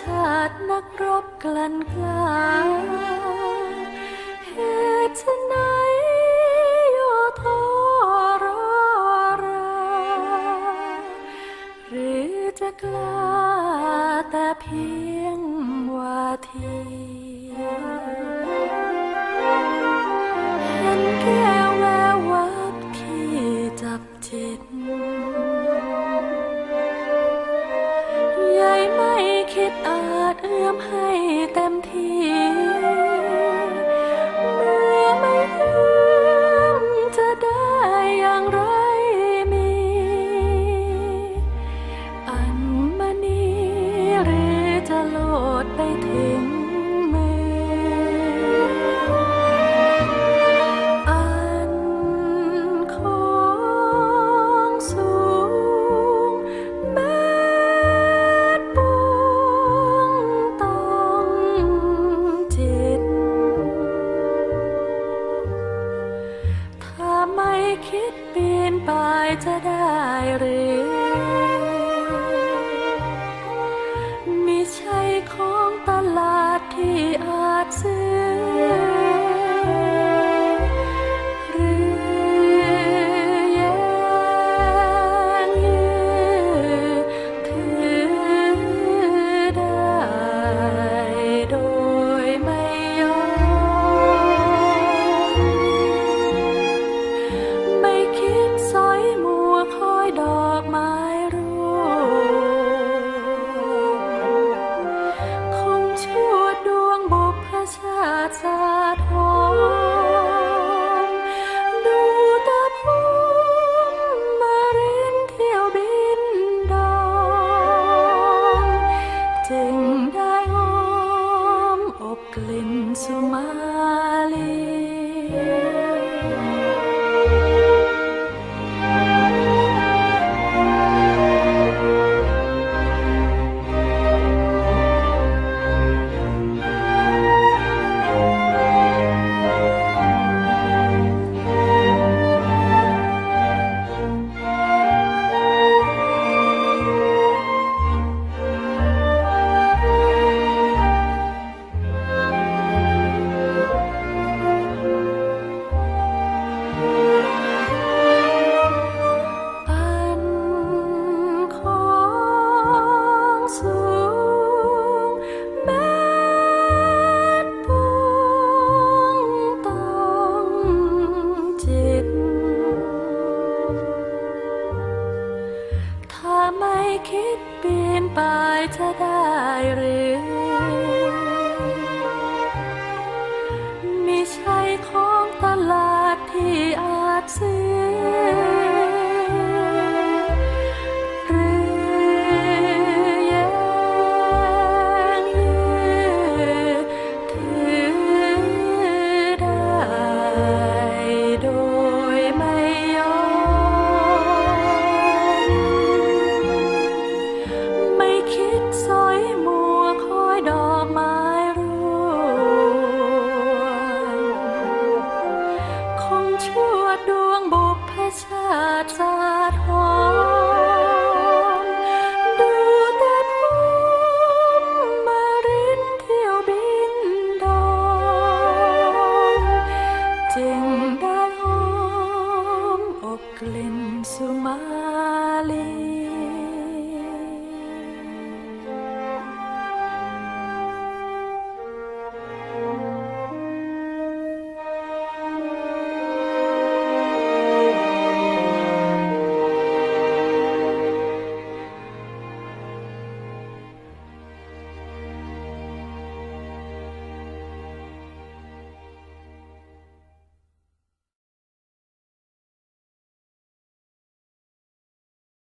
ชาตินักรบกลั่นกล้าเหตุไหนอยู่ทอรอราหรือจะกล้าแต่เพียงวาทีเห็นแก่ คิดปีนป่ายจะได้หรือมิใช่ของตลาดที่อา glimpse of my ไม่คิดปีนไปจะได้หรือมิใช่ของตลาดที่อาจซื้อ